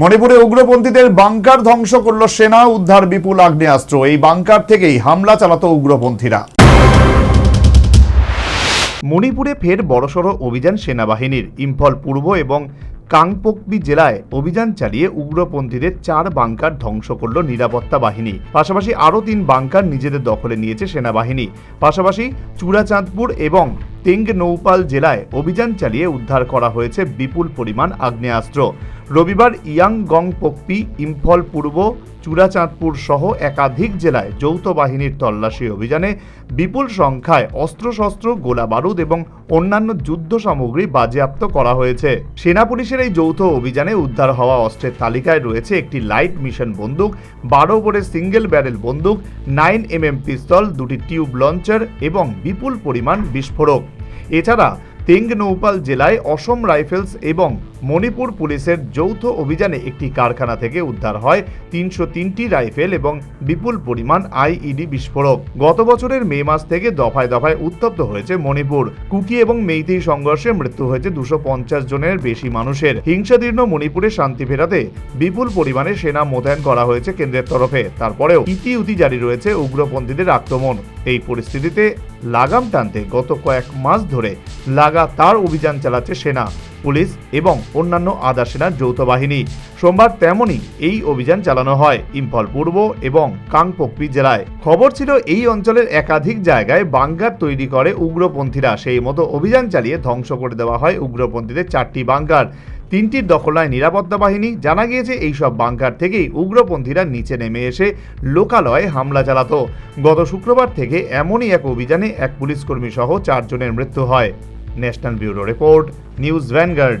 মণিপুরে উগ্রপন্থীদের বাংকার ধ্বংস করল সেনা, উদ্ধার বিপুল আগ্নেয়াস্ত্র। এই বাংকার থেকেই হামলা চালাতো উগ্রপন্থীরা। মণিপুরে ফের বড়সড় অভিযান সেনাবাহিনীর। ইম্ফল পূর্ব এবং কাংপোকপি জেলায় অভিযান চালিয়ে উগ্রপন্থীদের চার বাংকার ধ্বংস করল নিরাপত্তা বাহিনী। পাশাপাশি আরও তিন বাংকার নিজেদের দখলে নিয়েছে সেনাবাহিনী। পাশাপাশি চূড়াচাঁদপুর এবং তেঙ্গ নৌপাল জেলায় অভিযান চালিয়ে উদ্ধার করা হয়েছে বিপুল পরিমাণ আগ্নেয়াস্ত্র। রবিবার ইয়াংগং পোকপি ইম্ফল পূর্ব চূড়াচাঁদপুর সহ একাধিক জেলায় যৌথ বাহিনীর তল্লাশি অভিযানে বিপুল সংখ্যায় অস্ত্রশস্ত্র গোলা বারুদ এবং অন্যান্য যুদ্ধ সামগ্রী বাজেয়াপ্ত করা হয়েছে। সেনা পুলিশের এই যৌথ অভিযানে উদ্ধার হওয়া অস্ত্রের তালিকায় রয়েছে একটি লাইট মিশন বন্দুক, বারো বোরের সিঙ্গেল ব্যারেল বন্দুক, নাইন এমএম পিস্তল, দুটি টিউব লঞ্চার এবং বিপুল পরিমাণ বিস্ফোরক। এছাড়া তেঙ্গ নৌপাল জেলায় অসম রাইফেলস এবং মণিপুর পুলিশের যৌথ অভিযানে একটি কারখানা থেকে উদ্ধার হয় তিনশো তিনটি রাইফেল এবং বিপুল পরিমাণ আইইডি বিস্ফোরক। গত বছরের মে মাস থেকে দফায় দফায় উত্তপ্ত হয়েছে মণিপুর। কুকি এবং মেইতেই সংঘর্ষে মৃত্যু হয়েছে দুশো পঞ্চাশ জনের বেশি মানুষের। হিংসাদীর্ণ মণিপুরে শান্তি ফেরাতে বিপুল পরিমাণে সেনা মোতায়েন করা হয়েছে কেন্দ্রের তরফে। তারপরেও ইতিউতি জারি রয়েছে উগ্রপন্থীদের আক্রমণ। এই পরিস্থিতিতে লাগাম টানতে গত কয়েক মাস ধরে লাগাতার অভিযান চালাচ্ছে সেনা, পুলিশ এবং অন্যান্য আধা সেনার যৌথ বাহিনী। সোমবার তেমনই এই অভিযান চালানো হয় ইম্ফল পূর্ব এবং কাংপোকপি জেলায়। খবর ছিল এই অঞ্চলের একাধিক জায়গায় বাঙ্গার তৈরি করে উগ্রপন্থীরা। সেই মতো অভিযান চালিয়ে ধ্বংস করে দেওয়া হয় উগ্রপন্থীদের চারটি বাঙ্কার তিনটির দখলায় নিরাপত্তা বাহিনী জানা গিয়েছে, এইসব বাংকার থেকেই উগ্রপন্থীরা নিচে নেমে এসে লোকালয়ে হামলা চালাত। গত শুক্রবার থেকে এমনই এক অভিযানে এক পুলিশকর্মী সহ চারজনের মৃত্যু হয়। National bureau report, news vanguard.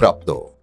प्राप्त हो।